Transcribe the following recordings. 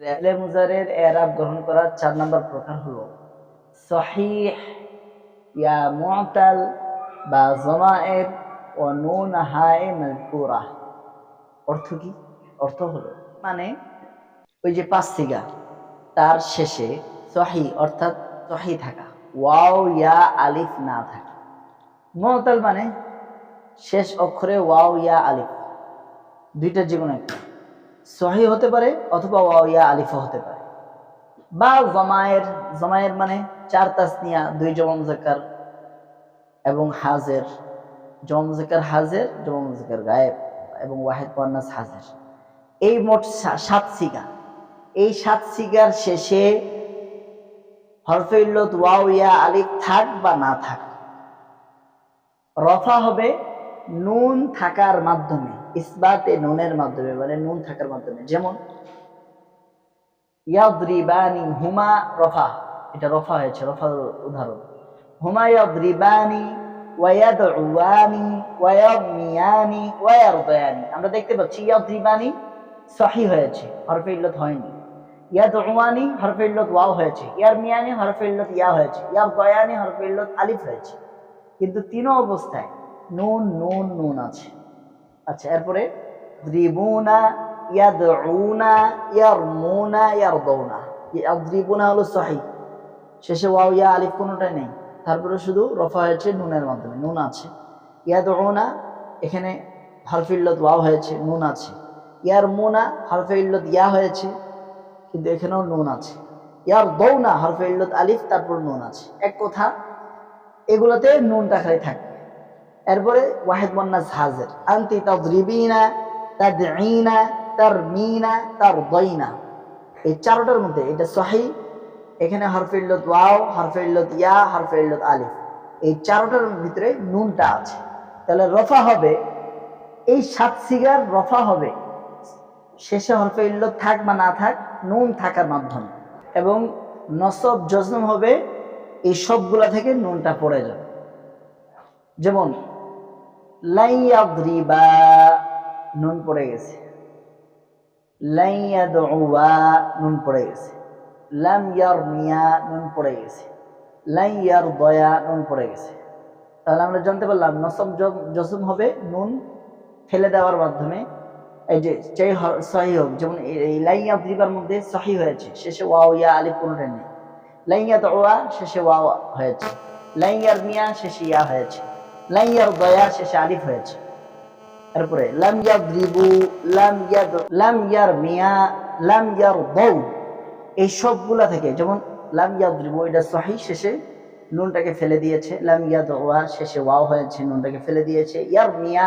ফেলে মুজারের এরাব গ্রহণ করার চার নম্বর প্রকার হলো সহিহ, ইয়া মুআতাল বা জমায়ের ও নুন হায় মাযকুরা। অর্থ কি? অর্থ হলো মানে ওই যে পাঁচ সিগা, তার শেষে সহি অর্থাৎ সহি থাকা, ওয়াও, ইয়া, আলিফ, না থাকা। মুআতাল মানে শেষ অক্ষরে ওয়াও, ইয়া, আলিফ। দুইটার যে কোনো একটা সহি হতে পারে অথবা ওয়া আলিফও হতে পারে। বা জমায়ের জমায়ের মানে চার তাসনিয়া, দুই জমা মুজাক্কার এবং হাজের। জমা মুজাক্কার হাজের জমা মুজাক্কার গায়েব এবং ওয়াহেদ মুয়ান্নাস হাজের। এই মোট সাত সিগা। এই সাত সিগার শেষে হরফে ইল্লত ওয়াও ইয়া আলিফ থাক বা না থাক। রফা হবে নুন থাকার মাধ্যমে, ইসবাতে নুনের মাধ্যমে মানে নুন থাকার মাধ্যমে, যেমন ইয়াদ্রিবানি হুমা রফা, এটা রফা হয়েছে, রফার উদাহরণ। হুমা ইয়াদ্রিবানি ওয়ায়াদউয়ানি ওয়ায়ামিয়ানি ওয়ায়ারদায়ানি আমরা দেখতে পাচ্ছি ইয়াদ্রিবানি সহি হয়েছে, হরফে ইল্লত হয়নি। ইয়াদউয়ানি হরফে ইল্লত ওয়াও হয়েছে, ইয়ারমিয়ানি হরফে ইল্লত ইয়া হয়েছে, ইয়ারদায়ানি হরফে ইল্লত আলিফ হয়েছে। কিন্তু তিনও অবস্থায় নুন নুন নুন আছে। আচ্ছা এরপরে দ্রিবুনা ইয়াদউনা, ইয়ারমুনা, ইয়ারদাউনা। ইয়াদ্রিবুনা হলো সহি। শেষে ওয়াও, ইয়া, আলিফ কোনোটাই নেই। তারপরে শুধু রফা হয়েছে নুনের মাধ্যমে, নুন আছে। ইয়াদউনা, এখানে হরফে ইল্লত ওয়াও হয়েছে, নুন আছে। ইয়ারমুনা, হরফে ইল্লত ইয়া হয়েছে, কিন্তু এখানেও নুন আছে। ইয়ার দৌনা হরফে ইল্লত আলিফ, তারপর নুন আছে। এক কথা, এগুলোতে নুনটা খালি থাকে। এরপরে ওয়াহেদ মন্নাস হাজের। আন্তি তাদরিবিনা, তাদঈনা, তারমিনা, তারদাইনা। এই চারটার মধ্যে এটা সহি। এখানে হরফে ওয়াও, হরফে ইয়া, হরফে আলিফ। এই চারটার ভিতরে নুনটা আছে। তাহলে রফা হবে, এই সাত সিগার রফা হবে। শেষে হরফে থাক বা না থাক, নুন থাকার মাধ্যমে। এবং নসব জজম হবে, এই সবগুলা থেকে নুনটা পড়ে যাবে। যেমন লাইয়াদ্রিবা নুন পড়ে গেছে। লাইয়াদউয়া নুন পড়ে গেছে। লাম ইয়ারমিয়া, নুন পড়ে গেছে। লাই ইয়ারদয়া, নুন পড়ে গেছে। তাহলে আমরা জানতে পারলাম নসব জ- জজম হবে নুন ফেলে দেওয়ার মাধ্যমে। এই যে চাই সহি হোক, যেমন এই- লাইয়া দ্রিবার মধ্যে সহি হয়েছে, শেষে ওয়াও, ইয়া, আলিফ কোনোটা নেই। লাইয়া দোয়া শেষে ওয়াও হয়েছে। লাইয়ার মিয়া শেষে ইয়া হয়েছে। লাইয়ার দয়া শেষে আলিফ হয়েছে। তারপরে, লাম ইয়াদ্রিবু, লাম ইয়াদ, লাম ইয়ার মিয়া, লাম ইয়ার দৌ এই সবগুলা থেকে যেমন লাম ইয়াদ্রিবু, এটা সহি শেষে নুনটাকে ফেলে দিয়েছে, লাম ইয়াদ ওয়া শেষে ওয়াও হয়েছে, নুনটাকে ফেলে দিয়েছে, ইয়ার মিয়া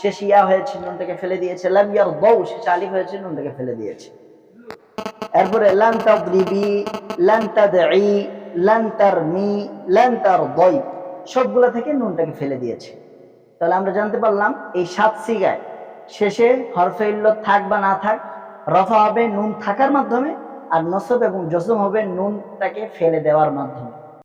শেষে ইয়া হয়েছে, নুনটাকে ফেলে দিয়েছে, লাম ইয়ার দৌ শেষে আলিফ হয়েছে, নুনটাকে ফেলে দিয়েছে। এরপরে লান তাদরিবি লান তাদঈ লান তারমি লান তারদই সবগুলা থেকে নুনটাকে ফেলে দিয়েছে। তাহলে আমরা জানতে পারলাম এই সাত সিগায় শেষে হরফে ইল্লত থাক বা না থাক, রফা হবে নুন থাকার মাধ্যমে আর নসব এবং জসম হবে নুনটাকে ফেলে দেওয়ার মাধ্যমে।